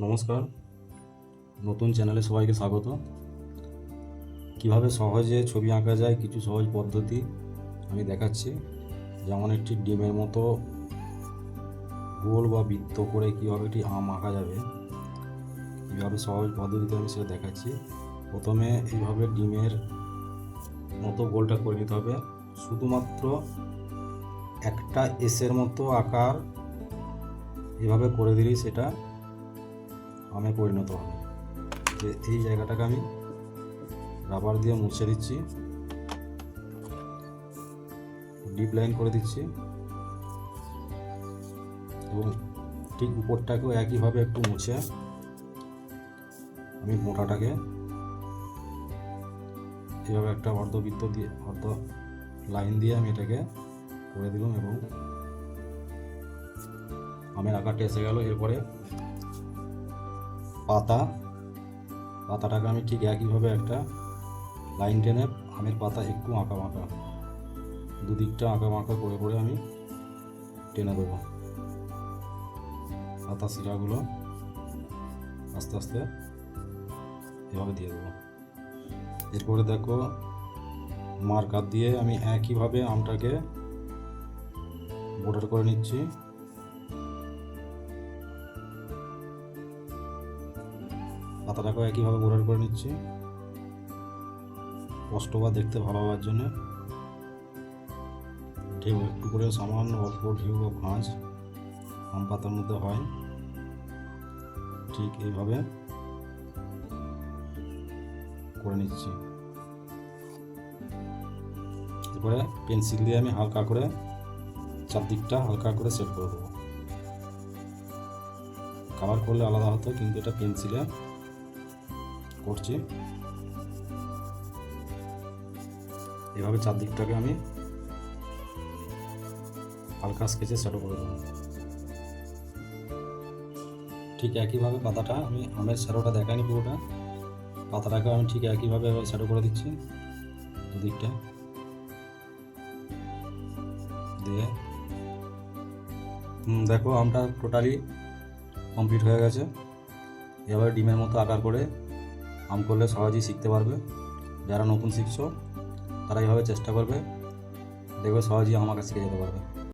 নমস্কার। নতুন চ্যানেলে সবাইকে স্বাগত। কীভাবে সহজে ছবি আঁকা যায়, কিছু সহজ পদ্ধতি আমি দেখাচ্ছি। যেমন একটি ডিমের মতো গোল বা বৃত্ত করে কীভাবে একটি আম আঁকা যাবে, কীভাবে সহজ পদ্ধতিতে আমি সেটা দেখাচ্ছি। প্রথমে এইভাবে ডিমের মতো গোলটা করে নিতে হবে। শুধুমাত্র একটা এসের মতো আকার এভাবে করে দিলেই সেটা আমে পরিণত হবে। যে এই জায়গাটাকে আমি রাবার দিয়ে মুছে দিচ্ছি। ডিপ লাইন করে দিচ্ছি। এবং ঠিক উপরটাকেও একইভাবে একটু মুছে আমি মোটাটাকে এভাবে একটা অর্ধবৃত্ত দিয়ে, অর্ধ লাইন দিয়ে আমি এটাকে করে দিলাম এবং আমের আকারটা এসে গেল। এরপরে পাতা। পাতাটাকে আমি ঠিক একইভাবে একটা লাইন টেনে আমের পাতা একটু আঁকা মাঁকা দুদিকটা আঁকা বাঁকা করে করে আমি টেনে দেবো। পাতা শিরাগুলো আস্তে আস্তে এভাবে দিয়ে দেবো। এরপরে দেখো মার্কার দিয়ে আমি একইভাবে আমটাকে বর্ডার করে নিচ্ছি। পাতাটাকেও একইভাবে বোর্ডার করে নিচ্ছি। স্পষ্ট বা দেখতে ভালো হওয়ার জন্য। ঢেউ একটু করে সামান্য অল্প ঢেউ বা ভাঁজ আম পাতার মধ্যে হয়। ঠিক এইভাবে করে নিচ্ছি। এরপরে পেন্সিল দিয়ে আমি হালকা করে চারদিকটা হালকা করে সেট করে দেবো। কালার করলে আলাদা হতো, কিন্তু এটা পেন্সিলে করছি। এভাবে চারদিকটাকে আমি হালকা স্কেচে শ্যাডো করে দেবো। ঠিক একইভাবে পাতাটা আমি, আমের শ্যাডোটা দেখাইনি পুরোটা। পাতাটাকে আমি ঠিক একইভাবে শ্যাডো করে দিচ্ছি দিকটা দিয়ে দেখো আমটা টোটালি কমপ্লিট হয়ে গেছে। এভাবে ডিমের মতো আকার করে আম করলে সহজেই শিখতে পারবে। যারা নতুন শিখছ, তারা এইভাবে চেষ্টা করবে। দেখবে সহজেই আমার কাছে শিখে যেতে পারবে।